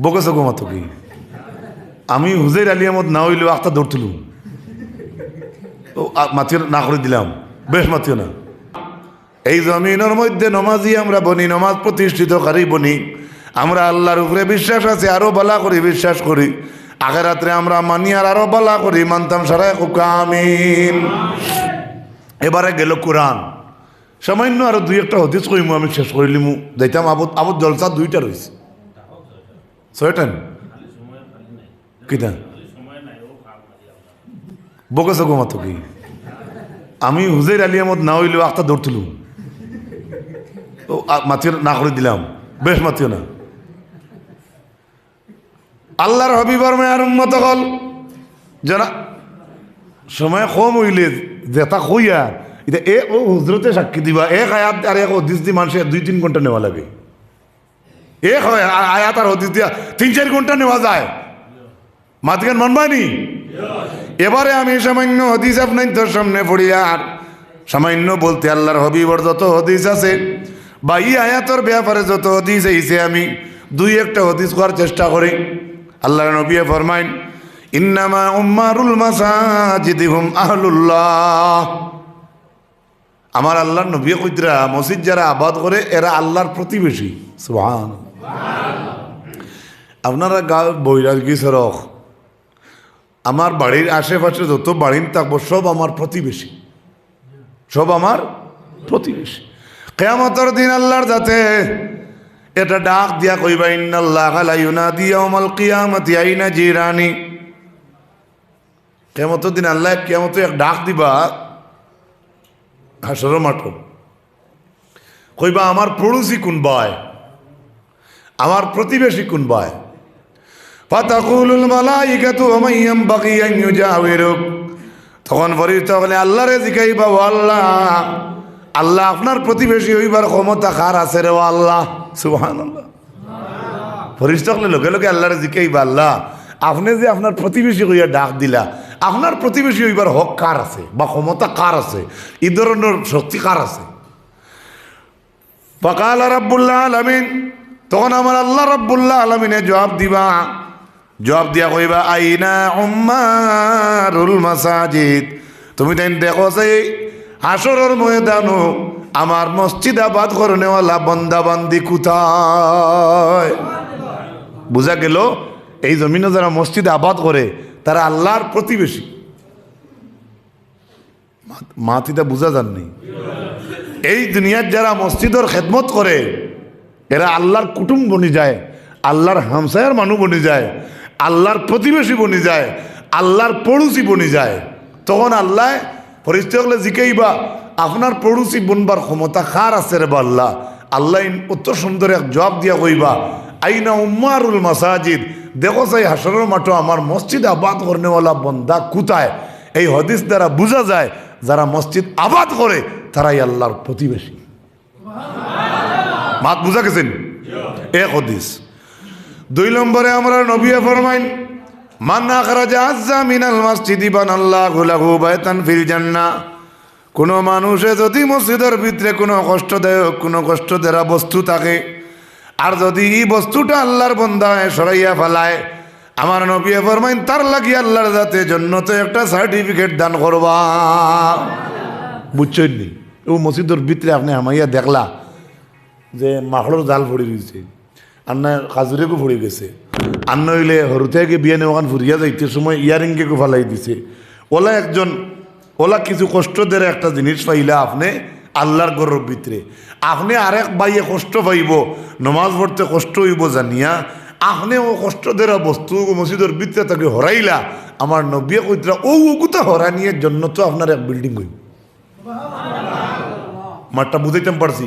বকেছে গোমাতো কি? আমি হুজের আলী আহমদ না হইলেও আখটা দৌড় তুলুম ও, আ- মাতিও না করে দিলাম। বেশ মাতিও না। এই জমিনের মধ্যে নমাজি আমরা বনি, নমাজ প্রতিষ্ঠিতকারী বনি। আমরা আল্লাহর উপরে বিশ্বাস আছে, আরও বলা করি বিশ্বাস করি। আগের রাত্রে আমরা মানি আর আরও বলা করি। মানতাম সারাই আমিন এবারে গেল কোরআন। সামান্য আরও দুই একটা হদিস কইমু, আমি শেষ করিলিমু। যাইতাম আবদ আবদ জলসা দুইটা রয়েছে নি? কিটা বকেছে গোমাতো কি আমি হুজের আলী আহমদ না হইলেও আখটা দৌড় তুলুম না করে দিলাম বেশ মাতিও না আল্লাহর হবিবর মেয়ার উন্মত হল। জানা, সময় কম হইলে যেটা কইয়া এটা এ ও হুজরতে সাক্ষী দিবা, এক আয়াত আর এক হদিস দি মানুষের দুই তিন ঘণ্টা নেওয়া লাগে। এক হয় আয়াত আর হদিস দিয়া তিন চার ঘণ্টা নেওয়া যায় মাতগান মানবানি এবারে আমি সামান্য হদিস আপনার তোর সামনে পড়িয়া আর সামান্য বলতে আল্লাহর হবিবর যত হদিস আছে বা ই আয়াতর ব্যাপারে যত হদিস এইছে আমি দুই একটা হদিস করার চেষ্টা করি আল্লাহর নবিয়ে ফরমাইন ইন্নামা উম্মারুল মাসাজিদি হুম আহলুল্লাহ আমার আল্লাহর নবী কইতরা মসজিদ যারা আবাদ করে এরা আল্লাহর প্রতিবেশী সুবহান আপনারা গা বৈরাগী সরক আমার বাড়ির আশেপাশে যত বাড়ি থাকব, সব আমার প্রতিবেশী। সব আমার প্রতিবেশী। কেয়ামতর দিন আল্লাহর যাতে এটা ডাক দিয়া কইবা, ইন্নাল্লাহ লা ইউনাদি ইয়াউমাল কিয়ামতি আইনা জিরানি। কেয়ামতের দিন আল্লাহ কেয়ামতে এক ডাক দিবা হাসর মাঠ। কইবা, আমার পড়োশি কোন বায় আমার প্রতিবেশী কোন বায় ফাতাকুলুল মালাইকাতু ওয়া ইয়ামবাগি আন ইউজাওয়িরুক। তখন ফরিস্তা বলে আল্লাহরে জিকাইবা ও আল্লাহ আল্লাহ আপনার প্রতিবেশী হইবার ক্ষমতা কার আছে রে ও আল্লাহ? সুবহানাল্লাহ। ফরিস্তা বলে লোকে লোকে আল্লাহরে জিকাইবা আল্লাহ, আপনি যে আপনার প্রতিবেশী হইয়া ডাক দিলা, আপনার প্রতিবেশী হইবার হক কার আছে বা ক্ষমতা কার আছে? এই ধরনের শক্তি কার আছে? ফকাল রব্বুল্লাহ আলমিন তখন আমার আল্লাহ রব্বুল্লাহ আলমিনে জবাব দিবা। জবাব দিয়া কইবা, আইনা উম্মারুল মাসাজিদ। তুমি তাই দেখো সেই আসরের ময়দানো আমার মসজিদ আবাদ করনেওয়ালা বন্দা বান্দি কোথায়? বোঝা গেল? এই জমিনে যারা মসজিদ আবাদ করে, তারা আল্লাহর প্রতিবেশী। মাতিটা বোঝা যাননি। এই দুনিয়ার যারা মসজিদের খেদমত করে এরা আল্লাহর কুটুম বনি যায়, আল্লাহর হামসায়ার মানুষ বনি যায়, আল্লাহর প্রতিবেশী বনি যায়, আল্লাহর পড়োশি বনি যায়। তখন আল্লাহ পরিস্থিতি হলে জিকেইবা আপনার পড়োশি বনবার ক্ষমতা কার আছে রে বা আল্লাহ? আল্লাহ অত সুন্দর এক জবাব দিয়া কইবা, আইনা উম্মারুল মাসাজিদ, দেখো সেই হাসরের মাঠো আমার মসজিদ আবাদ করনেওয়ালা বন্দা কোথায়? এই হদিস দ্বারা বোঝা যায়, যারা মসজিদ আবাদ করে, তারাই আল্লাহর প্রতিবেশী। মাত বুঝা গেছেন? এক হদিস। দুই নম্বরে আমরা নবী ফরমাইন মান্না খারাজা আজ্জা মিনাল মসজিদি বানাল্লাহু লাহু বাইতান ফিল জান্নাহ। কোনো মানুষে যদি মসজিদের ভিতরে কোনো কষ্টদায়ক, কোনো কষ্ট দেরা বস্তু থাকে, আর যদি এই বস্তুটা আল্লাহর বন্ধায় সরাইয়া ফেলায়, আমার নবী ফরমাইন, তার লাগি আল্লাহর যাতে জন্য তো একটা সার্টিফিকেট দান করবা। বুঝছেন ও মসজিদের ভিতরে আপনি আমাইয়া দেখলা যে মাখড়র জাল পড়ে রয়েছে আর না কাজুরেকও পড়ে গেছে। আর নইলে হরুতে বিয়ে নেওয়ান ফুরিয়া যাইতে সময় ইয়ারিংকে ফালাই দিছে। ওলা একজন ওলা কিছু কষ্ট দেরে একটা জিনিস পাইলা আপনি আল্লাহর গরব ভিতরে আপনি আরেক বাইয়ে কষ্ট পাইব, নমাজ পড়তে কষ্ট হইব জানিয়া, আপনি ও কষ্ট দেরা বস্তু মসজিদের ভিতরে তাকে হরাইলা আমার নবিয়া কইতরা ও ওগুতা হরানিয়ের জন্য তো আপনার এক বিল্ডিং হইব মাঠটা বুঝাইতাম পারছি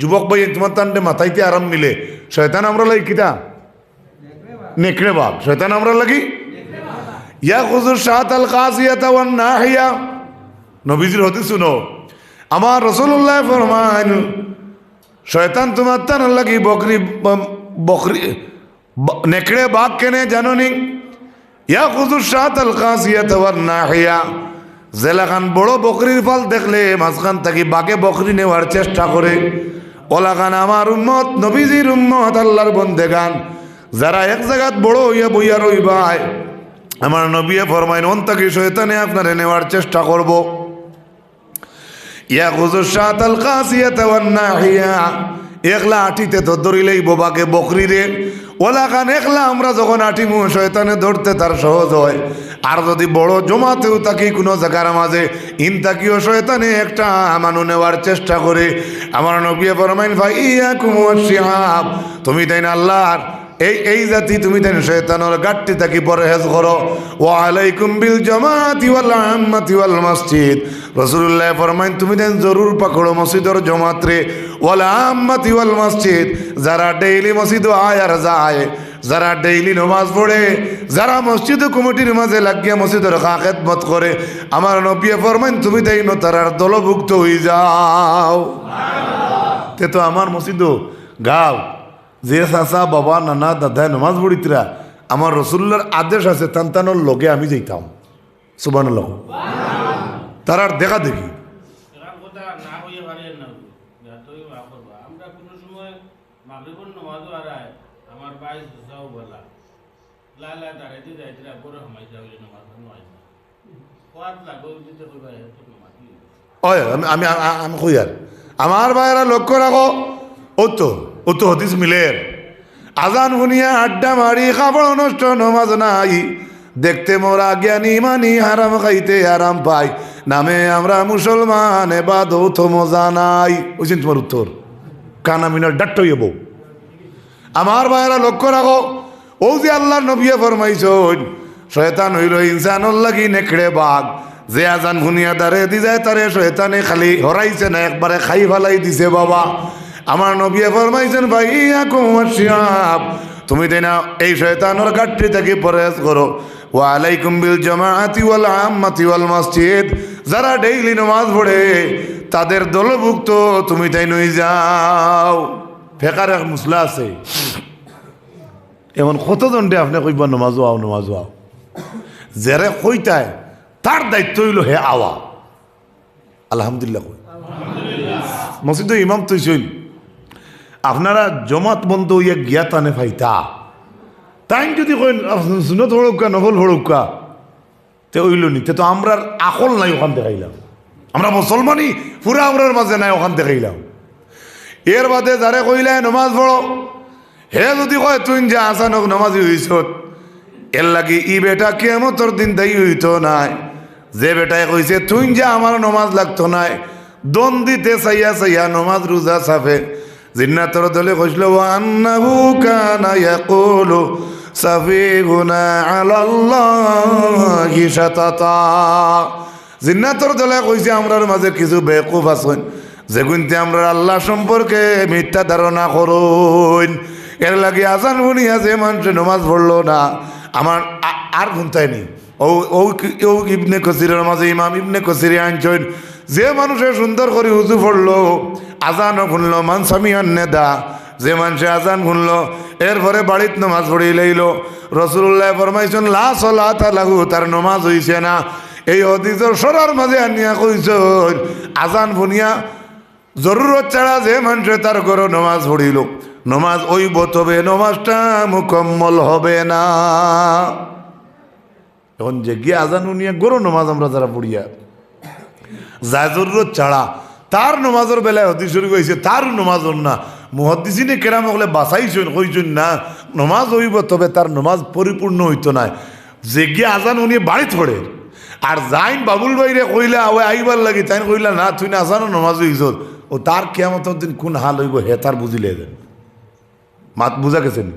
যুবক ভাই তোমার তান্ডে মাথাইতে আরাম মিলে। শয়তান আমরা লাগি কিতা? নেকড়ে বাঘ শয়তান আমরা লাগি? ইয়া খুজুর শাহাত আল কাসিয়াতা ওয়ান নাহিয়া। নবীজির হতে শুনো। আমার রসুল্লাহ ফরমান শয়তান তোমার তান লাগি বকরি বকরি নেকড়ে বাঘ কেনে জানো নি ইয়া খুজুর শাহাত আল কাসিয়াতা ওয়ান নাহিয়া। জেলাখান বড় বকরির ফল দেখলে মাঝখান থাকি বাঘে বকরি নেওয়ার চেষ্টা করে। ওলাখান আমার উম্মত, নবীজির উম্মত, আল্লাহর বন্দে গান। যারা এক জায়গাত বড় হইয়া বইয়া রইবায়, আমার নবিয়ে ফরমাইন অন তাকে শয়তানে আপনারে নেওয়ার চেষ্টা করব। একলা আটিতে তো ধরিলেই বোবাকে বকরি রে ওলা খান একলা আমরা যখন আটিমু শয়তানে ধরতে তার সহজ হয়। আর যদি বড় জমাতেও তাকি কোনো জায়গার মাঝে, ইন তাকিও শয়তানে একটা আমানু নেওয়ার চেষ্টা করে। আমার নবী ফরমাইন ভাই ইয়া শিহাব তুমি তাই না আল্লাহর এই এই জাতি তুমি তেন শয়তানোর গাট্টি থাকি পরহেজ করো। ও আলাইকুম বিল জামাতি মসজিদ। রাসূলুল্লাহ ফরমাইন, তুমি তেন জরুর পাকড়ো মসজিদর জমাত রে ওয়াল আম্মাতি ওয়াল মসজিদ। যারা ডেইলি মসজিদ আয় আর যায়, যারা ডেইলি নমাজ পড়ে, যারা মসজিদ কমিটির মাঝে লাগিয়া মসজিদের খাকেত মত করে, আমার নবিয়ে ফরমাইন, তুমি তাই ন তারার দলভুক্ত হয়ে যাও। তে তো আমার মসজিদ গাও। যে চাচা বাবা নানা দাদায় নমাজ পড়িতরা আমার রসুল্লার আদেশ আছে তান্তানোর লগে আমি যাইতাম সুবান লগ তার আর দেখা দেখি। আমি আমি কই আর আমার ভাইয়েরা লক্ষ্য রাখো ও তো ও তো হতিস মিলের। আজান শুনিয়া আড্ডা মারি খাবড় নষ্ট নমাজ নাই। দেখতে মোরা জ্ঞানী মানি, হারাম খাইতে আরাম পাই। নামে আমরা মুসলমান এবার দৌথ মজা নাই। বুঝছেন তোমার উত্তর? কানা মিনার ডাক্ট হইব আমার ভাইয়েরা লক্ষ্য রাখো, ও যে আল্লাহ নবিয়ে ফরমাইছন, শয়তান হইল ইনসানুল লাগি নেকড়ে বাঘ। যে আজান শুনিয়া দারে দি যায়, তারে শয়তানে খালি হরাইছে না, একবারে খাই ফেলাই দিছে বাবা। আমার নবিয়া ফরমাইছেন ভাই কুমার শিয়াব তুমি তাই না এই শয়তানোর গাঠটি থেকে পরেজ করো। ওয়ালাইকুম বিল জামাআতি ওয়াল আম্মাতি ওয়াল মসজিদ। যারা ডেইলি নামাজ পড়ে, তাদের দলভুক্ত তুমি তাই নই যাও। ফেকার এক মুসলা আছে। এমন কতজনটে আপনি কইব নমাজো আও নমাজো আও জেরে কইতায়, তার দায়িত্ব হইল হে আওয়া। আলহামদুলিল্লাহ কই। মসজিদ ইমাম তুইছইন আপনারা বন্ধ হইয়া গিয়া তানে ফাইতা। তাই যদি কই সুনত হড়ুকা নফল হড়ুকা তে ওইল নি, তে তো আমরা আকল নাই ওখান দেখাইলাম আমরা মুসলমানই পুরা আমরার মাঝে নাই ওখান দেখাইলাম এর বাদে যারে কইলে, নমাজ পড়ো হে যদি কয় তুই যে আসানক নমাজি হইছ। এর লাগি, ই বেটা কেমতর দিন তাই হইত নাই। যে বেটায় কইছে তুই যে আমার নমাজ লাগতো নাই দন দিতে চাইয়া চাইয়া নমাজ রোজা সাফে জিন্নাতর দলে কইছিল আন্নাহু কানা ইয়াকুলু সাফিহুনা আলাল্লাহি শাতাতা। জিন্নাতর দলে কইছে, আমরার মাঝে কিছু বেকুফ আছেন যেগুনতে আমরা আল্লাহ সম্পর্কে মিথ্যা ধারণা করুন। এর লাগে আজান শুনিয়া যে মানুষ নমাজ পড়ল না, আমার আর গুনতাই নি ও ও ইবনে কসিরের মাঝে, ইমাম ইবনে কসিরে আনছেন যে মানুষে সুন্দর করে উজু পড়ল আজানও শুনলো মান সামিয়ান নেদা। যে মানুষে আজান শুনলো এরপরে বাড়িত নমাজ পড়ি লইল। রসুল্লাহ ফরমাইছেন, লা সলা লাগু তার নমাজ হইছে না। এই অতীতর সরার মাঝে আনিয়া কইছ আজান ভুনিয়া জরুরত ছাড়া যে মানুষে তার ঘর নমাজ পড়িল, নমাজ ওইব তবে নমাজটা মুকম্মল হবে না। এখন যে গিয়ে আজান উনিয়া গরো নমাজ আমরা যারা পড়িয়া যা জরুরত ছাড়া তার নমাজের বেলায় হতি শুরু হয়েছে তার নমাজর না। মুহদ্দিসিনে কেরাম হলে বাঁচাইছেন কইছেন না, নমাজ হইব তবে তার নমাজ পরিপূর্ণ হইতো না যে গিয়ে আজান উনি বাড়ি থড়ে আর যাইন বাবুল বাইরে কইলা ওই আইবার লাগি। তাই কইলা, না তুই না আজানো নমাজ হইছ ও তার কেমতের দিন কোন হাল হইব হে তার বুঝিলে দেন মাত বুঝা গেছেন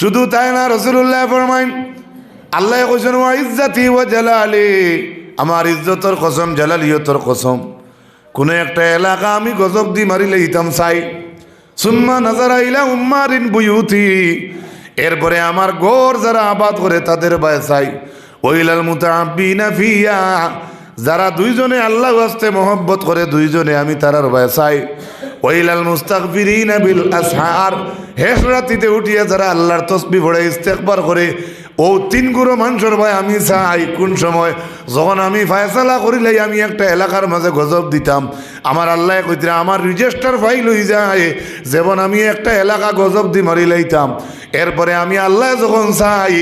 শুধু তাই না রসুল্লাহ ফরমাইন আল্লাহ কইছেন ওয়া ইজ্জাতি ওয়া জালালি। আমার ইজ্জতর কসম, জালালিয়তর কসম। কোনো একটা এলাকা আমি গজব দি মারিলে ইতাম চাই। সুম্মা নাজারা ইলা উম্মারিন বুয়ুতি। এরপরে আমার গোর যারা আবাদ করে তাদের বায় চাই। ওইলাল মুতাআব্বিনা ফিয়া। যারা দুইজনে আল্লাহ আসতে মহব্বত করে, দুইজনে আমি তারার ভয় চাই। ওইলাল মুস্তাগফিরিনা বিল আসহার। শেষ রাতিতে উঠিয়ে যারা আল্লাহর তসবি ভরে ইস্তেকবার করে ও তিন গুরু মানুষের ভাই, আমি চাই কোন সময়? যখন আমি ফায়সালা করিলাই আমি একটা এলাকার মাঝে গজব দিতাম। আমার আল্লাহ কইতে আমার রেজিস্টার ফাইল হয়ে যায়, যেমন আমি একটা এলাকা গজব দি মারি লাইতাম। এরপরে আমি আল্লাহ যখন চাই,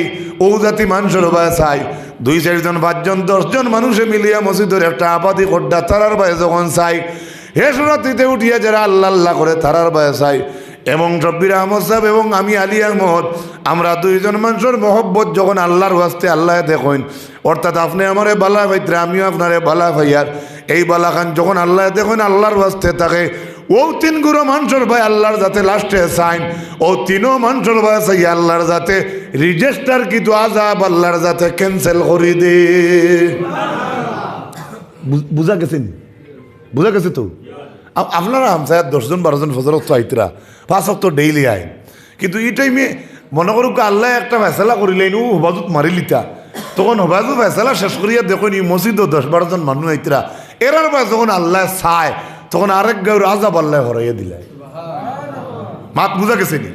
ও জাতি মানুষের ভাই চাই। দুই চারজন পাঁচজন দশজন মানুষে মিলিয়া মসজিদের একটা আবাদি কড্ডা তারার ভাই যখন চাই হে সুরাতিতে উঠিয়া যারা আল্লাহ আল্লাহ করে তারার ভাই চাই। এবং রব্বির আহমদ সাহেব এবং আমি আলী আহমদ, আমরা দুইজন মানুষের মহব্বত যখন আল্লাহর হাস্তে আল্লাহ দেখেন, অর্থাৎ আপনি আমারে বালা ভাইত্রে, আমিও আপনারে বালা ভাইয়ার। এই বালাখান যখন আল্লাহ দেখেন আল্লাহর হাস্তে থাকে, ও তিন গুরু মানুষের ভাই আল্লাহর যাতে লাস্টে সাইন, ও তিনও মানুষের ভাই চাই আল্লাহর যাতে রেজিস্টার কিন্তু আজাব আল্লাহর যাতে ক্যান্সেল করে দে। বুঝা গেছেন? বুঝা গেছে তো? আপনারা আমসায় দশজন, বারোজন ফজরত চাইতরা পাঁচ অক্ট ডেইলি আইন। কিন্তু এই টাইমে মনে করুক আল্লাহ একটা ফেসলা করিলেন, ও হবাজুত মারিলিতা তখন হবাজু ফেসলা শেষ করিয়া দেখুন এই মসজিদও দশ, বারোজন মানুষ আইতরা। এরার পর যখন আল্লাহ চায়, তখন আরেক গাঁর আজাব আল্লাহ হরাইয়া দিলাই মাত বুঝা গেছে নি?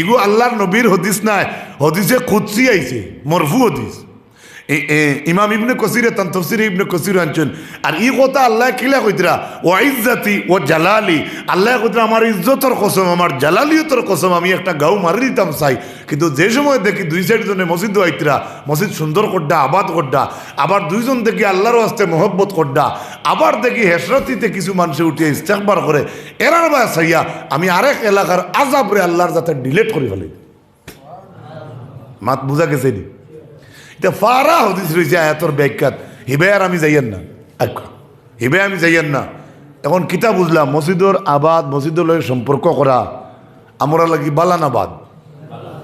ইগু আল্লাহর নবীর হদিস নাই। হদিসে খুদসি আইছে, মরফু হদিস। ইমাম ইবনে কসিরে তান তফসিরে ইবনে কসির আনছেন, আর ই কথা আল্লাহ কিলা কইতরা ও ইজ্জাতি ও জালালি আল্লাহ কইতরা, আমার ইজ্জতর কসম, আমার জালালিয়তর কসম, আমি একটা গাও মারি দিতাম চাই। কিন্তু যে সময় দেখি দুই সাইড জনে মসজিদ আইতরা, মসজিদ সুন্দর করডা, আবাদ করডা, আবার দুইজন দেখি আল্লাহর হস্তে মহব্বত করডা, আবার দেখি হেসরতিতে কিছু মানুষে উঠিয়ে ইস্তেকবার করে, এরার বা সাইয়া আমি আরেক এলাকার আজাবরে আল্লাহর যাতে ডিলেট করে ফেলি মাত বুঝা গেছে নি? এটা ফারা হদিস রয়েছে, আয়াতর ব্যাখ্যাত। হিবে আর আমি যাইয়েন না। আচ্ছা হিবে আমি যাইয়েন না। এখন কিতা বুঝলাম? মসজিদর আবাদ, মসজিদর লগে সম্পর্ক করা, আমরা লাগি বালান আবাদ।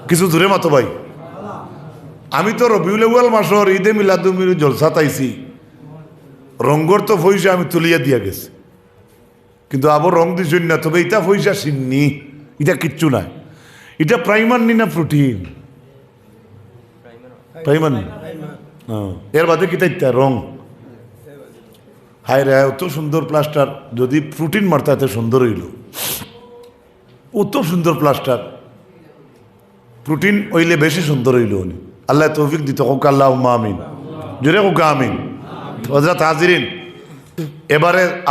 কিছু দূরে মাতো ভাই। আমি তো রবিউল আউয়াল মাসর ঈদে মিলাদুমির জলসা তাইছি। রঙ্গর তো পয়সা আমি তুলিয়া দিয়া গেছি। কিন্তু আবার রং দিছুন না, তবে এটা পয়সা সিন্নি। এটা কিচ্ছু নাই। এটা প্রাইমার নি না প্রোটিন। হ্যাঁ। এর বাদে কি তাইতা রং। হায় রে অত সুন্দর প্লাস্টার। যদি প্রোটিন মারতা, এত সুন্দর হইল। অত সুন্দর প্লাস্টার। প্রোটিন হইলে বেশি সুন্দর হইল উনি। আল্লাহ তৌফিক দিত হোক আল্লাহ আমিন। জোরে হোক, আমিন। হজরত হাজিরিন, এবারে